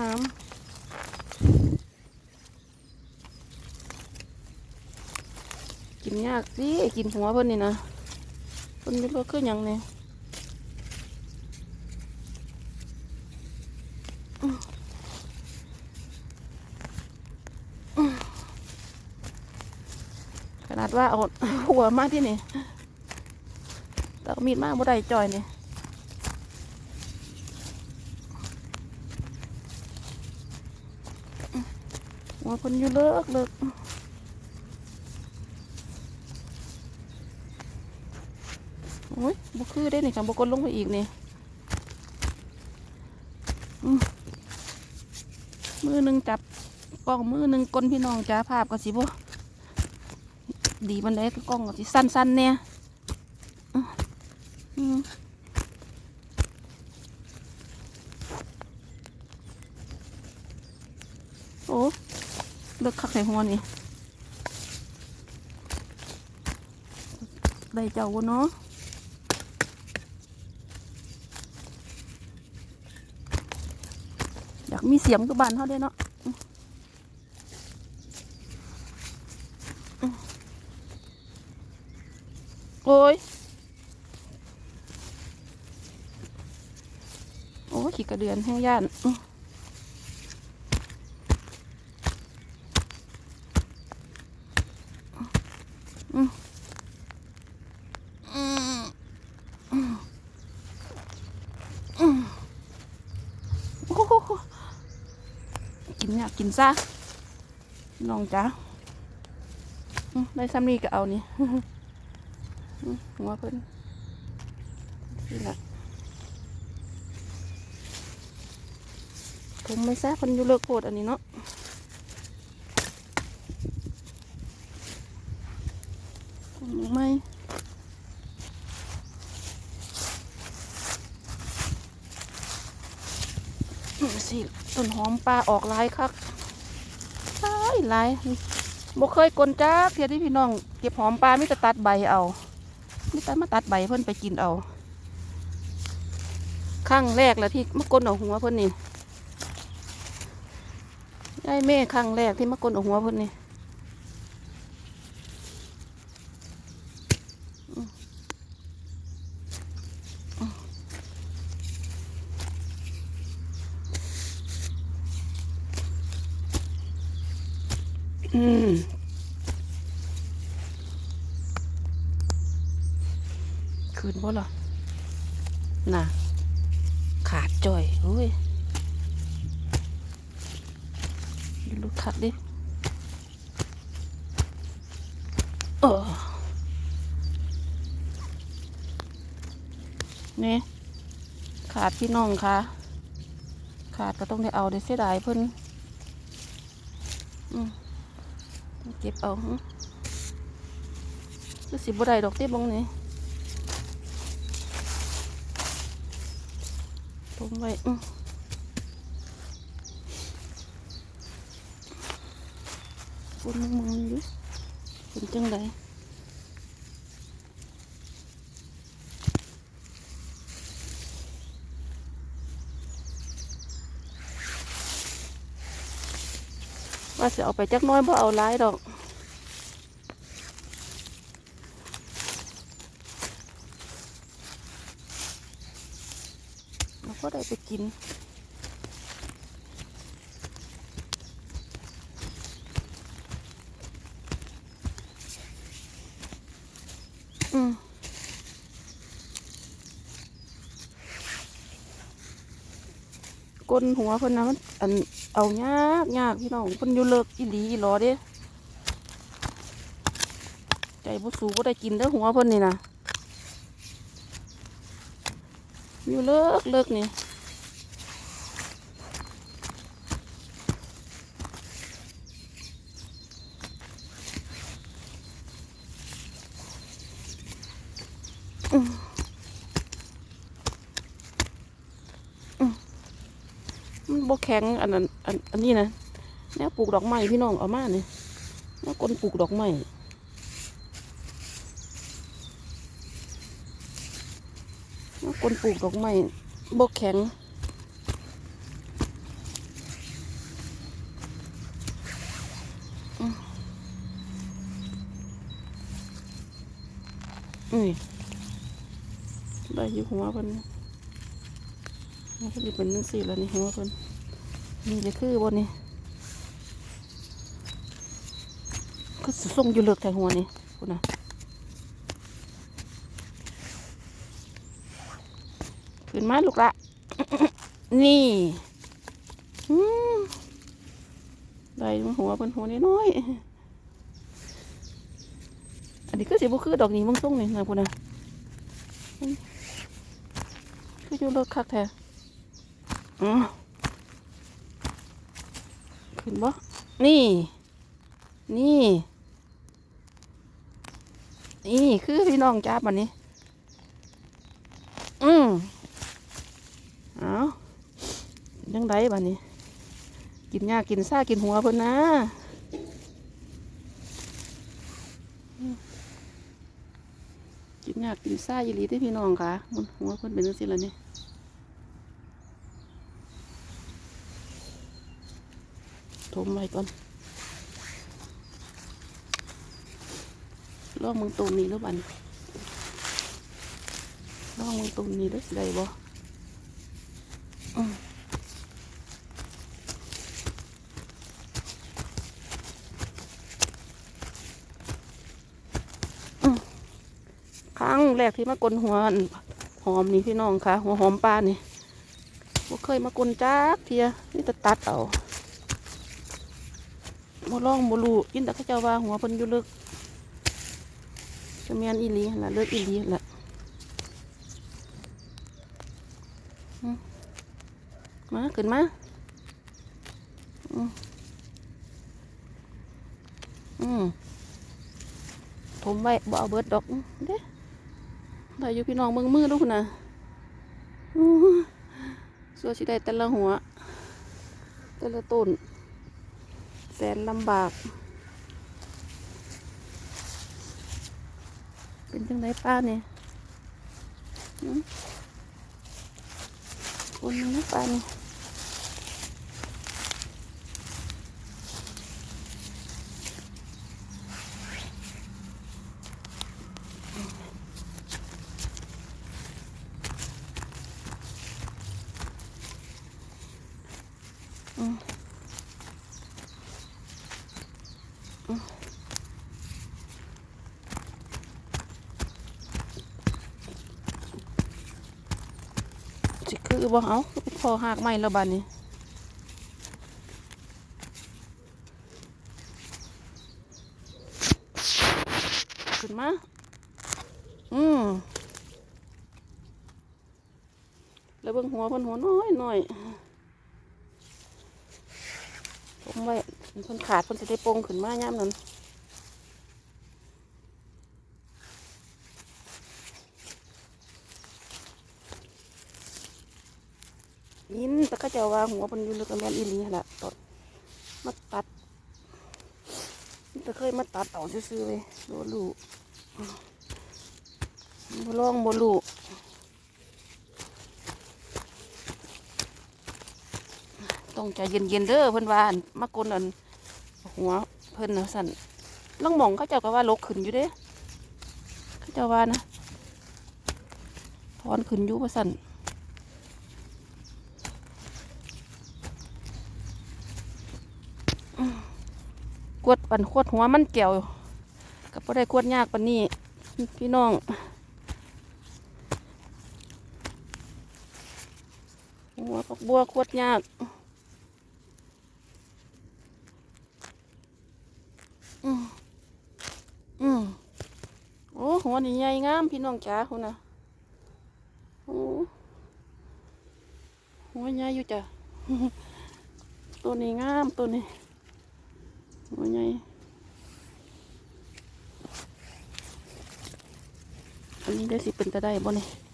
น้ำ กินยากสิกินหัวเพิ่นนี่นะเพิ่นไม่รู้คือหยังเนี่ยขนาดว่าเอาหัวมาที่นี่แต่มีดมากบ่ได้จอยนี่ หัวเพิ่นอยู่เลิกเลิกโอ้ยบุคือได้นี่ค่ะบุกลงไปอีกนี่มือหนึ่งจับกล้องมือหนึ่งกลพี่น้องจ้าภาพก็สิบ่ดีมันได้กล้องก็สิสั้นๆเนี่ยอืมอืมโอ้ เลิกคักใส่หัวนี่ได้เจ้าวะเนาะอยากมีเสียงกับบ้านเขาเด้เนาะโอ้ย โอ้ยขี่กระเดือนแห้งย่าน กินอยากกินซะน้องจ้าได้ซ้ำนี่ก็เอานี่มหัวเพิ่นนี่ละผมไม่ทราบเพิ่นอยู่เลิกโคตรอันนี้เนาะผมไม่ นี่ สิต้นหอมปลาออกลายคักลายลายบ่เคยกลนจักเทียที่พี่น้องเก็บหอมปลาไม่จะตัดใบเอาไม่ตัดมาตัดใบเพิ่นไปกินเอาขั้งแรกแหละที่มะกลนเอาหัวเพิ่นนี่ยายแม่ขั้งแรกที่มะกลนเอาหัวเพิ่นนี่อืมอืม นบ่ล่ะน่ะ ขาดจ่อยเฮ้ยดูลูกคักดิเออนี่ขาดพี่น้องค่ะ ขาดก็ต้องได้เอาได้เสียดายเพิ่นอืมเก็บเอาหึก็สิบ่ได้ดอกเต้บงนี่ ผมไว้อืมปุ่นมึงมึงอยู่เป็นจังไดว่าสิเอาไปจักหน้อยบ่เอาหลายดอก เรา ก็ได้ไปกินอืมก้นหัวเพิ่นนะมันอันเอายากยากพี่น้องเพิ่นอยู่เลิกอีหลีอีหลอเด้ใจบ่สูบ่ได้กินเด้อหัวเพิ่นนี่นะ อยู่เลิกเลิกนี่อืมอืมมันบ่แข็งอันนั้นอันอันนี้นะแนวปลูกดอกไม้พี่น้องเอามาเนี่ยแนวคนปลูกดอกไม้ คนปลูกดอกไม้บกแข็ง อืมได้อยู่หัวเพิ่นนี่ก็ดีเป็นนึงสี่แล้วนี่หัวเพิ่นนี่จะคือบนนี่ก็ส่งอยู่เลือกแต่หัวนี่คุณนะ ขึ้นมาลูกละ นี่ได้หัวเป็นหัวน้อยอันนี้ก็สิบุคือดอกนี้มึงส่งนี่นะคุณนะคืออยู่รถคักแท้อ๋อขึ้นบ่ นี่ นี่ นี่คือพี่น้องจ้าบันนี้ อืมเอา ยังไงบันนี้ กินยากินซ่ากินหัวเพิ่นนะกินยากินซ่ายีหลีที่พี่น้องค่ะมันหัวเพิ่นเป็นจังซี่ล่ะนี่ทมไว้ก่อนลองมึงตูมนี้แล้วบันลองมึงตูมนี้ได้สิได้บ่อืมอืม ครั้งแรกที่มากลหัวหอมนี่พี่น้องค่ะ หัวหอมปลานี่บ่เคยมากลจักเทียนี่แต่ตัดเอาบ่ล่องบ่รู้ยินแต่เขาเจ้าว่าหัวเพิ่นอยู่ลึกจะเมียนอีลีหั่นละเลือดอีลีหั่นละมาขึ้นมาอืมอืมผมไว้บ่เอาเบิดดอกอื้อเด้ ได้อยู่พี่น้องเมืองมือลูกนะสัวชิได้แต่ละหัว แต่ละต้น แสนลำบาก เป็นจังไดป้าเนี่ยคนนนะป้าเนี่ย สิคือบ่เอาพอหักไม่แล้วบัดนี้ขึ้นมา อืมแล้วเบิ่งหัวเพิ่นหัวน้อยน้อยผ มไว้เพิ่นขาดเพิ่นจะได้โปงขึ้นมาย่ามนั้นยินแต่ก็จะว่าหัวเพิ่นอยู่ลึกกับแม่นอีหลีหั่นล่ะตอนมาตัดแต่เคยมาตัดเอาซื่อๆเลยบ่รู้บ่ลองบ่รู้ ต้องใจเย็นๆเด้อเพิ่นว่านมากลอันหัวเพิ่นนะสั่นลังมองเขาเจ้าก็ว่าลกขึ้นอยู่เด้เขาเจ้าว่านะถอนขึ้นอยู่ว่าสั่นกวดปันขวดหัวมันแก้วกับพ่ได้กวดยากปันนี้พี่น้องหัวปักบัวขวดยากอืมอืมโตัวนี่ใหญ่งามพี่น้องจ๋าคุณนะโอ้หัวใหญ่อยู่จ้ะตัวนี้งามตัวนี้หัวใหญ่อันนี้ได้สิเป็นตะได้บ่เนี่ย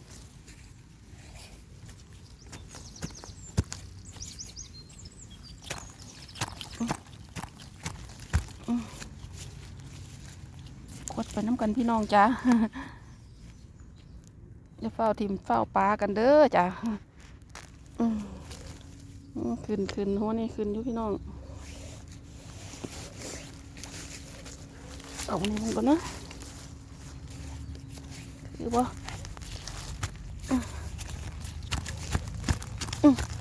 ไปน้ำกันพี่น้องจ้าอย่าเฝ้าทิมเฝ้าปลากันเด้อจ้าขึ้นขึ้นหัวนี่ขึ้นอยู่พี่น้องเอานี่ลงก่อนนะคือบ่อืม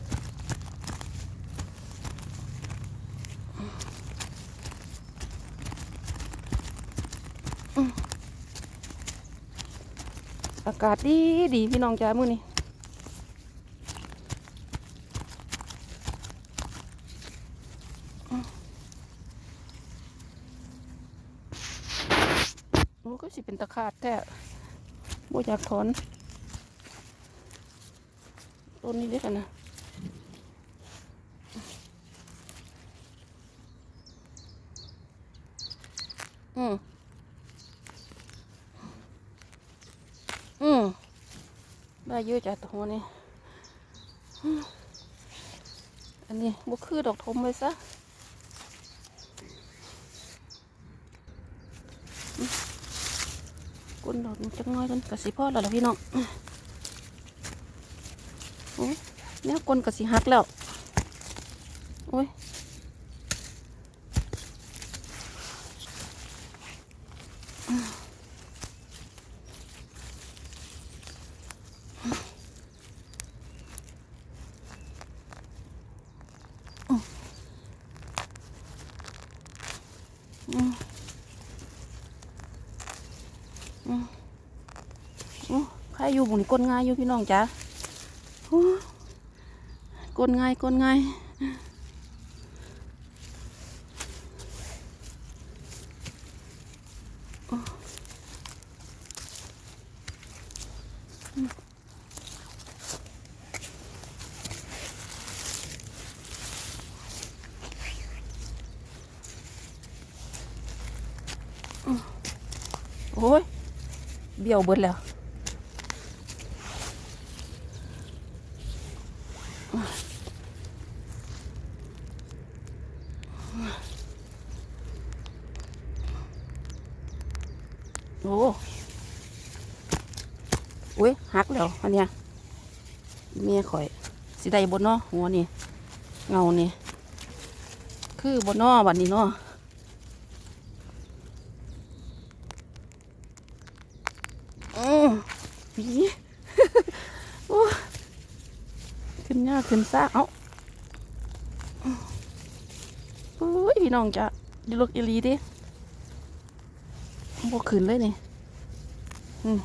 อากาศดีดีพี่น้องจ้ามื้อนี้โอ้ก็สิเป็นตะขาดแท้บ่อยากถอนต้นนี้เล็กกันนะอืม อืมได้เยอะจ้ะตัวนี้อันนี้บ่คือดอกทมเลยซะก้นดอกจังน้อยกันกะสิพ่อแล้วล่ะพี่น้องโอ้ยเนี่ยก้นกะสิหักแล้วโอ้ย ใครอยู่หมุนก้นง่ายอยู่พี่น้องจ้ะโอ้ก้นง่ายก้นง่ายโอ้ยเบี้ยวเบิดแล้ว โอ้โอ้ยหักแล้วอัน เนี้ยเมียข่อย สิได้บนเนาะหัวนี่เงานี่คือบนนอวันนี้เนาะอืมหวีโอ้ขึ้นยากขึ้นซ่าเอ้าโอ้ยพี่น้องจะดีลูกอีลีดิบกขึ้นเลยนี่อืม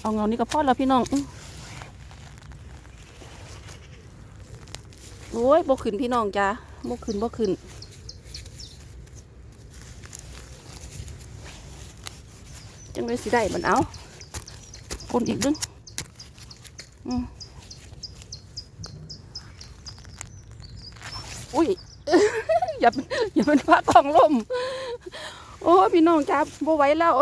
เอาเงานี้ก็พอแล้วพี่น้องโอ้ยบกขึ้นพี่น้องจ้าบกขึ้นบกขึ้นจังเลยสิได้มันเอาคนอีกดึงอุ้ยอย่าเป็นอย่าเป็นพระกองลม โอ้พี่น้องจ้าบ่ไหวแล้ว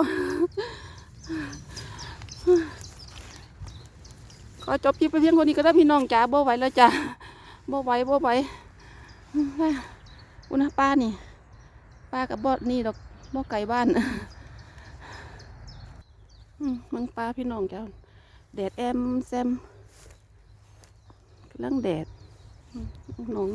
ข อจบคลิปไปเพียงคนนี้ก็ได้พี่น้องจ้าบ่ไหวแล้วจ้าบ่ไหวบ่ไหวอุณหป้านี่ป้ากับบ่นี่ดอกบ่ไก่บ้านมึงป้าพี่น้องจ้าแดดแอมแซมกำลังแดดน้อง